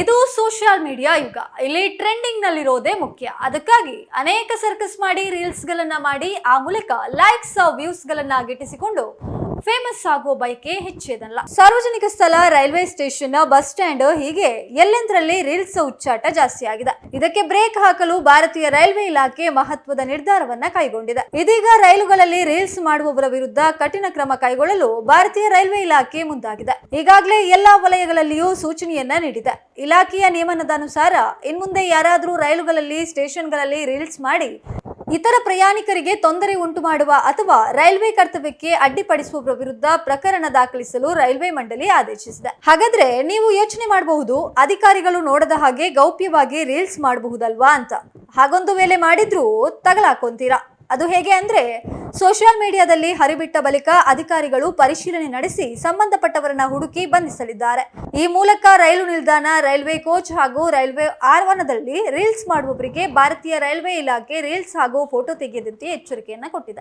ಇದು social media ಯುಗ. ಇಲ್ಲಿ ಟ್ರೆಂಡಿಂಗ್ ನಲ್ಲಿರೋದೇ ಮುಖ್ಯ. ಅದಕ್ಕಾಗಿ ಅನೇಕ ಸರ್ಕಸ್ ಮಾಡಿ ರೀಲ್ಸ್ ಗಳನ್ನ ಮಾಡಿ, ಆ ಮೂಲಕ ಲೈಕ್ಸ್ ವ್ಯೂಸ್ ಗಳನ್ನ ಗಿಟ್ಟಿಸಿಕೊಂಡು ಫೇಮಸ್ ಆಗುವ ಬಯಕೆ ಹೆಚ್ಚಿದಲ್ಲ. ಸಾರ್ವಜನಿಕ ಸ್ಥಳ, ರೈಲ್ವೆ ಸ್ಟೇಷನ್, ಬಸ್ ಸ್ಟ್ಯಾಂಡ್ ಹೀಗೆ ಎಲ್ಲೆಂದರಲ್ಲಿ ರೀಲ್ಸ್ ಉಚ್ಚಾಟ ಜಾಸ್ತಿ ಆಗಿದೆ. ಇದಕ್ಕೆ ಬ್ರೇಕ್ ಹಾಕಲು ಭಾರತೀಯ ರೈಲ್ವೆ ಇಲಾಖೆ ಮಹತ್ವದ ನಿರ್ಧಾರವನ್ನ ಕೈಗೊಂಡಿದೆ. ಇದೀಗ ರೈಲುಗಳಲ್ಲಿ ರೀಲ್ಸ್ ಮಾಡುವವರ ವಿರುದ್ಧ ಕಠಿಣ ಕ್ರಮ ಕೈಗೊಳ್ಳಲು ಭಾರತೀಯ ರೈಲ್ವೆ ಇಲಾಖೆ ಮುಂದಾಗಿದೆ. ಈಗಾಗಲೇ ಎಲ್ಲಾ ವಲಯಗಳಲ್ಲಿಯೂ ಸೂಚನೆಯನ್ನ ನೀಡಿದೆ. ಇಲಾಖೆಯ ನಿಯಮನದ ಅನುಸಾರ ಇನ್ಮುಂದೆ ಯಾರಾದರೂ ರೈಲುಗಳಲ್ಲಿ, ಸ್ಟೇಷನ್ಗಳಲ್ಲಿ ರೀಲ್ಸ್ ಮಾಡಿ ಇತರ ಪ್ರಯಾಣಿಕರಿಗೆ ತೊಂದರೆ ಉಂಟು ಮಾಡುವ ಅಥವಾ ರೈಲ್ವೆ ಕರ್ತವ್ಯಕ್ಕೆ ಅಡ್ಡಿಪಡಿಸುವವರ ವಿರುದ್ಧ ಪ್ರಕರಣ ದಾಖಲಿಸಲು ರೈಲ್ವೆ ಮಂಡಳಿ ಆದೇಶಿಸಿದೆ. ಹಾಗಾದ್ರೆ ನೀವು ಯೋಚನೆ ಮಾಡಬಹುದು, ಅಧಿಕಾರಿಗಳು ನೋಡದ ಹಾಗೆ ಗೌಪ್ಯವಾಗಿ ರೀಲ್ಸ್ ಮಾಡಬಹುದಲ್ವಾ ಅಂತ. ಹಾಗೊಂದು ವೇಳೆ ಮಾಡಿದ್ರೂ ತಗಲಾಕೊಂತೀರಾ? ಅದು ಹೇಗೆ ಅಂದ್ರೆ ಸೋಷಿಯಲ್ ಮೀಡಿಯಾದಲ್ಲಿ ಹರಿಬಿಟ್ಟ ಬಳಿಕ ಅಧಿಕಾರಿಗಳು ಪರಿಶೀಲನೆ ನಡೆಸಿ ಸಂಬಂಧಪಟ್ಟವರನ್ನ ಹುಡುಕಿ ಬಂಧಿಸಲಿದ್ದಾರೆ. ಈ ಮೂಲಕ ರೈಲು ನಿಲ್ದಾಣ, ರೈಲ್ವೆ ಕೋಚ್ ಹಾಗೂ ರೈಲ್ವೆ ಆರ್ವನದಲ್ಲಿ ರೀಲ್ಸ್ ಮಾಡುವವರಿಗೆ ಭಾರತೀಯ ರೈಲ್ವೆ ಇಲಾಖೆ ರೀಲ್ಸ್ ಹಾಗೂ ಫೋಟೋ ತೆಗೆಯದಂತೆ ಎಚ್ಚರಿಕೆಯನ್ನ ಕೊಟ್ಟಿದೆ.